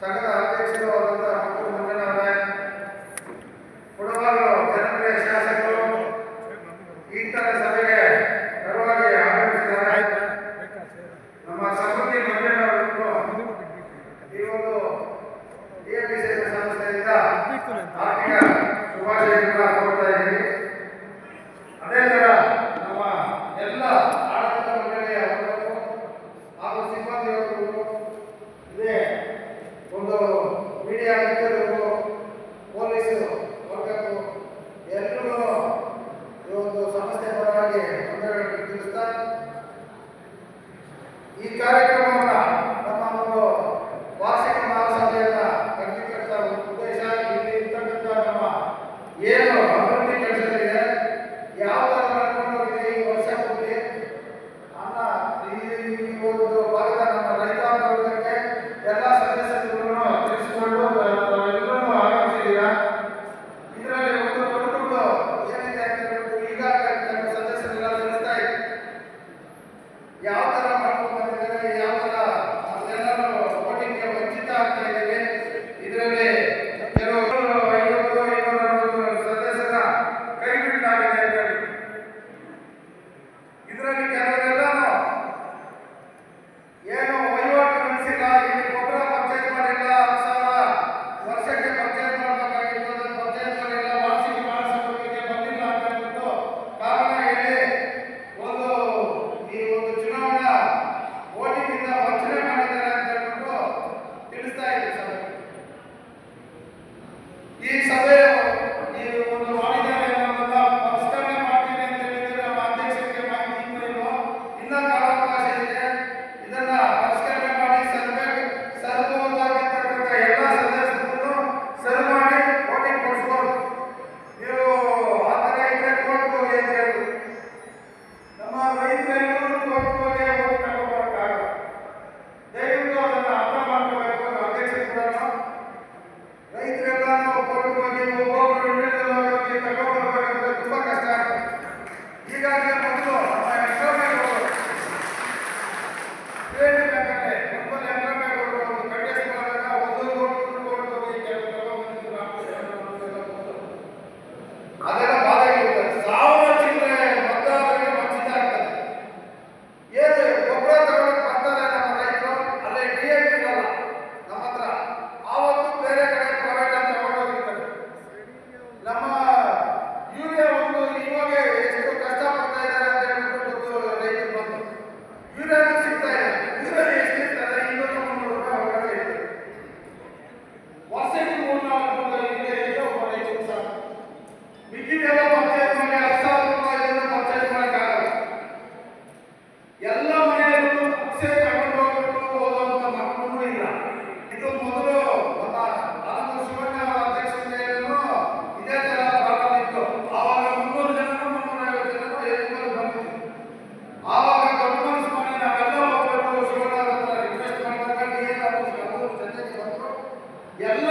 ಸಂಘದ ಅಧ್ಯಕ್ಷರು ಆದಂತಹ ಮತ್ತು ಮಂಜನವರೇ ಹಲವಾರು ಜನಪ್ರಿಯ ಶಾಸಕರು ಇಂತಹ ಸಭೆಗೆ ಪರವಾಗಿ ಆಗಮಿಸಿದ್ದಾರೆ. ನಮ್ಮ ಸಮೃದ್ಧಿ ಮಂಜಣ್ಣವರಿಗೂ ಈ ಒಂದು ಸಂಸ್ಥೆಯಿಂದ ಆರ್ಥಿಕ ಶುಭಾಶಯಗಳನ್ನು ಕೋರ್ತಾ ಈ ಕಾರ್ಯಕ್ರಮವನ್ನು ನಮ್ಮ ಒಂದು ವಾರ್ಷಿಕ ಮಹಾಸಭೆಯನ್ನು ನಡೆದಿರ್ತಕ್ಕಂಥ ಉದ್ದೇಶ ಇಲ್ಲಿ ಇರ್ತಕ್ಕಂಥ ನಮ್ಮ ಏನು ಅಭಿವೃದ್ಧಿ ಕೆಲಸಗಳಿದೆ, ಯಾವ ಥರ ನಡ್ಕೊಂಡೋಗಿದೆ ಈ ವರ್ಷದಲ್ಲಿ ಅನ್ನ ಈ ಒಂದು ಭಾಗದ ನಮ್ಮ ರೈತ ವರ್ಗಕ್ಕೆ ಎಲ್ಲ ಸದಸ್ಯರುಗಳನ್ನು ತಿಳಿಸಿಕೊಂಡು ಎಲ್ಲರೂ ಇದರಲ್ಲಿ ಒಂದು ದೊಡ್ಡ ಏನಿದೆ ಅಂತ ಹೇಳ್ಬಿಟ್ಟು ತಿಳಿಸ್ತಾ ಯಾವ ಥರ Obrigado. ಎಲ್ಲ